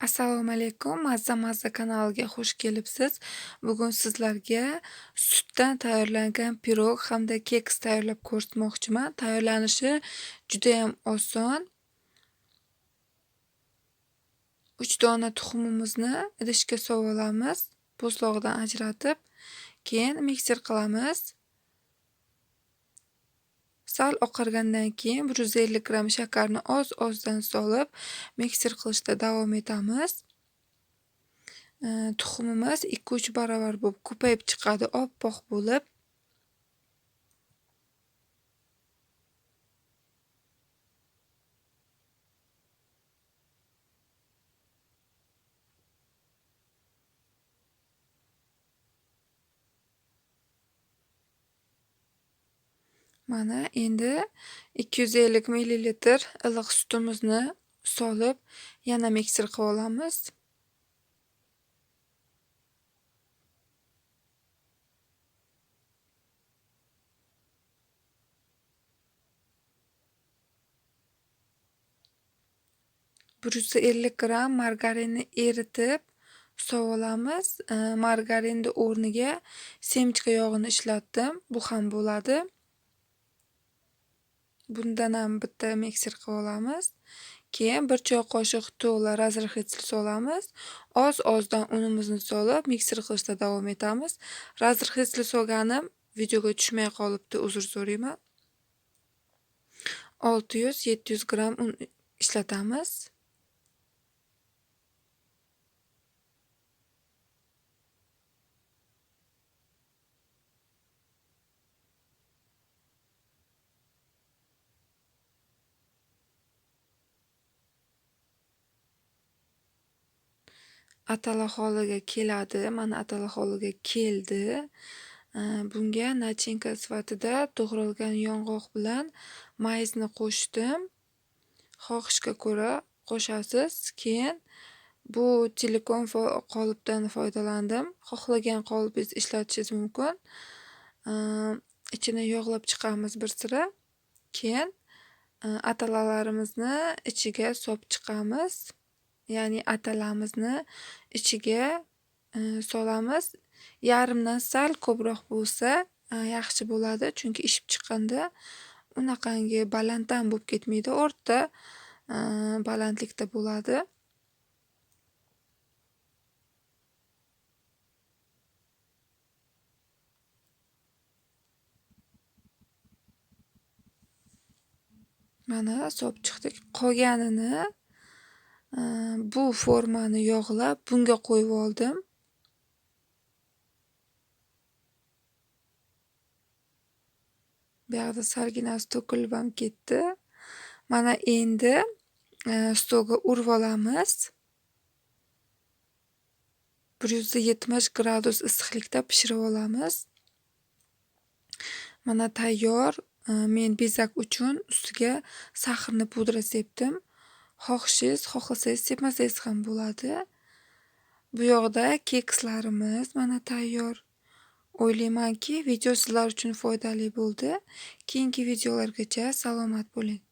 Assalomu alaykum. Mazza Mazza kanaliga xush kelibsiz. Bugun sizlarga sutdan tayyorlangan pirog hamda keks tayyorlab ko'rsatmoqchiman. Tayyorlanishi juda ham oson. 3 dona tuxumimizni idishga olamiz. Po'stlog'idan ajratib, keyin mikser qilamiz. Sal oqargandan keyin 150 gramm shakarni oz-ozdan solib, mikser qilishda davom etamiz. Tuxumimiz 2-3 barobar bo'lib ko'payib chiqadi, oppoq bo'lib. Mana endi 250 millilitr iliq sutimizni solib, yana miksir qilib olamiz. bir yuz ellik gramm margarinni eritib olamiz. Margarinni o'rniga semchka yog'ini ishlatdim. Bu ham bo'ladi. Bundan ham bitta mikser qilib olamiz. Keyin bir choy qoshiq to'la razrıхитель solamiz. Oz-ozdan unimizni solib mikser qilishda davom etamiz. Razrыхитель solganim videoga tushmay qolibdi, uzr so'rayman. 600-700 gramm un ishlatamiz. Atala holiga keladi. Mana atala holiga keldi. Bunga nachinka sifatida to'g'ralgan yong'oq bilan mayizni qo'shdim. Xohishga ko'ra qo'shasiz. Keyin bu silikon qolipdan foydalandim. Xohlagan qolipingizni ishlatishingiz mumkin. Ichini yog'lab chiqamiz bir sira. Keyin e, atalalarimizni ichiga solib chiqamiz. Ya'ni atalamizni ichiga solamiz. Yarimdan sal ko'proq bo'lsa yaxshi bo'ladi, chunki ishib chiqqanda unaqangi baland ham bo'lib ketmaydi, o'rta balandlikda bo'ladi. Mana solib chiqdik. Qolganini Э, bu formani yog'lab bunga qo'yib oldim. Buyoqda salginasi to'kilib ham ketdi. Mana endi e, stolga urib olamiz. 170 gradus issiqlikda pishirib olamiz. Mana tayyor. E, men bezak uchun ustiga saxrni pudra sepdim. Xohishingiz, xohlasangiz sepmasangiz ham bo'ladi. Bu yoqda kekslarimiz mana tayyor. O'ylaymanki, video sizlar uchun foydali bo'ldi. Keyingi videolargacha salomat bo'ling.